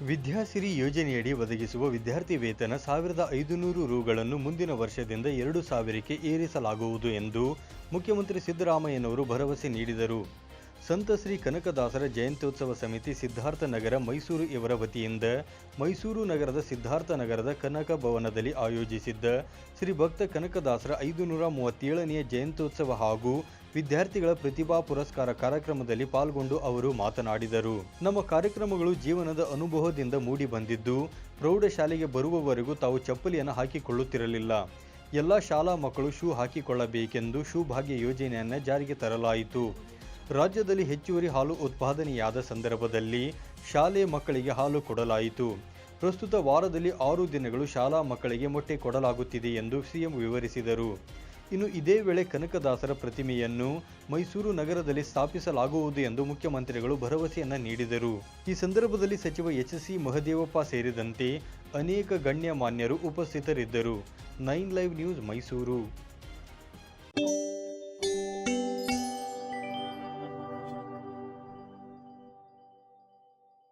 ವಿದ್ಯಾಸಿರಿ ಯೋಜನೆಯಡಿ ಒದಗಿಸುವ ವಿದ್ಯಾರ್ಥಿ ವೇತನ ಸಾವಿರದ ಐದುನೂರು ರುಗಳನ್ನು ಮುಂದಿನ ವರ್ಷದಿಂದ ಎರಡು ಸಾವಿರಕ್ಕೆ ಏರಿಸಲಾಗುವುದು ಎಂದು ಮುಖ್ಯಮಂತ್ರಿ ಸಿದ್ದರಾಮಯ್ಯನವರು ಭರವಸೆ ನೀಡಿದರು. ಸಂತ ಶ್ರೀ ಕನಕದಾಸರ ಜಯಂತ್ಯೋತ್ಸವ ಸಮಿತಿ ಸಿದ್ಧಾರ್ಥ ನಗರ ಮೈಸೂರು ಇವರ ವತಿಯಿಂದ ಮೈಸೂರು ನಗರದ ಸಿದ್ಧಾರ್ಥ ನಗರದ ಕನಕ ಭವನದಲ್ಲಿ ಆಯೋಜಿಸಿದ್ದ ಶ್ರೀ ಭಕ್ತ ಕನಕದಾಸರ ಐದುನೂರ ಮೂವತ್ತೇಳನೆಯ ಜಯಂತ್ಯೋತ್ಸವ ಹಾಗೂ ವಿದ್ಯಾರ್ಥಿಗಳ ಪ್ರತಿಭಾ ಪುರಸ್ಕಾರ ಕಾರ್ಯಕ್ರಮದಲ್ಲಿ ಪಾಲ್ಗೊಂಡು ಅವರು ಮಾತನಾಡಿದರು. ನಮ್ಮ ಕಾರ್ಯಕ್ರಮಗಳು ಜೀವನದ ಅನುಭವದಿಂದ ಮೂಡಿ ಬಂದಿದ್ದು, ಪ್ರೌಢಶಾಲೆಗೆ ಬರುವವರೆಗೂ ತಾವು ಚಪ್ಪಲಿಯನ್ನು ಹಾಕಿಕೊಳ್ಳುತ್ತಿರಲಿಲ್ಲ. ಎಲ್ಲ ಶಾಲಾ ಮಕ್ಕಳು ಶೂ ಹಾಕಿಕೊಳ್ಳಬೇಕೆಂದು ಶೂ ಭಾಗ್ಯ ಯೋಜನೆಯನ್ನು ಜಾರಿಗೆ ತರಲಾಯಿತು. ರಾಜ್ಯದಲ್ಲಿ ಹೆಚ್ಚುವರಿ ಹಾಲು ಉತ್ಪಾದನೆಯಾದ ಸಂದರ್ಭದಲ್ಲಿ ಶಾಲೆ ಮಕ್ಕಳಿಗೆ ಹಾಲು ಕೊಡಲಾಯಿತು. ಪ್ರಸ್ತುತ ವಾರದಲ್ಲಿ ಆರು ದಿನಗಳು ಶಾಲಾ ಮಕ್ಕಳಿಗೆ ಮೊಟ್ಟೆ ಕೊಡಲಾಗುತ್ತಿದೆ ಎಂದು ಸಿಎಂ ವಿವರಿಸಿದರು. ಇನ್ನು ಇದೇ ವೇಳೆ ಕನಕದಾಸರ ಪ್ರತಿಮೆಯನ್ನು ಮೈಸೂರು ನಗರದಲ್ಲಿ ಸ್ಥಾಪಿಸಲಾಗುವುದು ಎಂದು ಮುಖ್ಯಮಂತ್ರಿಗಳು ಭರವಸೆಯನ್ನು ನೀಡಿದರು. ಈ ಸಂದರ್ಭದಲ್ಲಿ ಸಚಿವ ಎಚ್ ಸಿ ಮಹದೇವಪ್ಪ ಸೇರಿದಂತೆ ಅನೇಕ ಗಣ್ಯಮಾನ್ಯರು ಉಪಸ್ಥಿತರಿದ್ದರು. Nine live news Mysuru.